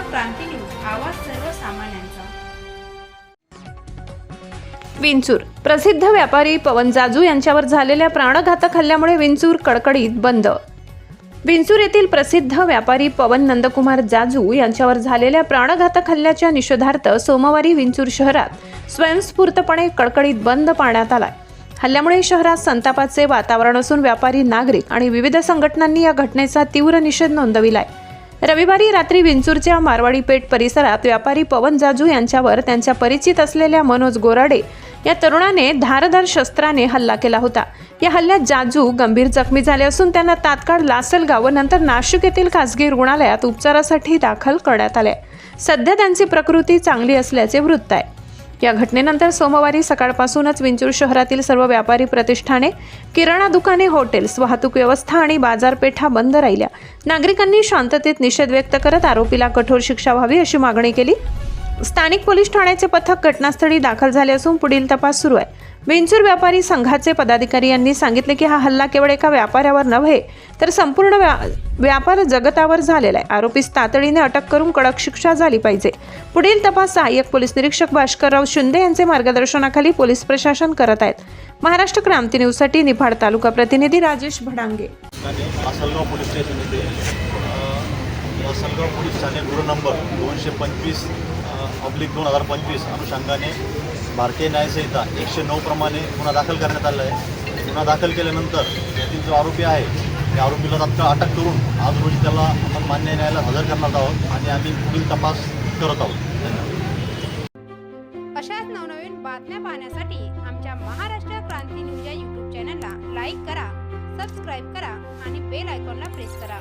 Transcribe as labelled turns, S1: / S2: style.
S1: क्रांती news आवाज सर्वसामान्यांचा.
S2: विंचूर. प्रसिद्ध व्यापारी पवन जाजू यांच्यावर झालेल्या प्राणघातक हल्ल्यामुळे विंचूर कडकडीत बंद. विंचूर येथील प्रसिद्ध व्यापारी पवन नंदकुमार जाजू यांच्यावर झालेल्या प्राणघातक हल्ल्याच्या निषेधार्थ सोमवारी विंचूर शहरात स्वयंस्फूर्तपणे कडकडीत बंद पाळण्यात आलाय. हल्ल्यामुळे शहरात संतापाचे वातावरण असून व्यापारी नागरिक आणि विविध संघटनांनी या घटनेचा तीव्र निषेध नोंदविलाय. रविवारी रात्री विंचूरच्या मारवाडी पेठ परिसरात व्यापारी पवन जाजू यांच्यावर त्यांच्या परिचित असलेल्या मनोज गोराडे या तरुणाने धारदार शस्त्राने हल्ला केला होता. या हल्ल्यात जाजू गंभीर जखमी झाले असून त्यांना तात्काळ लासलगाव व नंतर नाशिक येथील खासगी रुग्णालयात उपचारासाठी दाखल करण्यात आले. सध्या त्यांची प्रकृती चांगली असल्याचे वृत्त आहे. या घटनेनंतर सोमवारी सकाळपासूनच विंचूर शहरातील सर्व व्यापारी प्रतिष्ठाने किराणा दुकाने हॉटेल्स वाहतूक व्यवस्था आणि बाजारपेठा बंद राहिल्या. नागरिकांनी शांततेत निषेध व्यक्त करत आरोपीला कठोर शिक्षा व्हावी अशी मागणी केली. स्थानिक पोलीस ठाण्याचे पथक घटनास्थळी दाखल झाले असून पुढील तपास सुरू आहे. विंचूर व्यापारी संघाचे पदाधिकारी यांनी सांगितले की हा हल्ला केवळ एका व्यापाऱ्यावर नव्हे तर संपूर्ण व्या व्यापार जगतावर झालेला आहे. आरोपीस तातडीने अटक करून कडक शिक्षा झाली पाहिजे. पुढील तपास सहाय्यक पोलीस निरीक्षक भास्करराव शिंदे यांचे मार्गदर्शनाखाली पोलीस प्रशासन करत आहेत. महाराष्ट्र क्रांती न्यूजसाठी निफाड तालुका प्रतिनिधी Rajesh Bhadange.
S3: Police station police Thane number दोनशे पंचवीस ऑब्लिक दोन हजार पंचवीस अनुषंगाने भारतीय न्यायसंहिता एकशे नऊ प्रमाणे गुन्हा दाखल करण्यात आला आहे. गुन्हा दाखल केल्यानंतर यातील जो आरोपी आहे त्या आरोपीला तात्काळ अटक करून आज रोजी त्याला आपण मान्य न्यायालयात हजर करणार आहोत आणि आम्ही पुढील तपास करत आहोत.
S4: अशाच नवनवीन बातम्या पाहण्यासाठी आमच्या महाराष्ट्र क्रांती न्यूज या यूट्यूब चॅनलला लाईक करा सबस्क्राईब करा आणि बेल आयकॉनला प्रेस करा.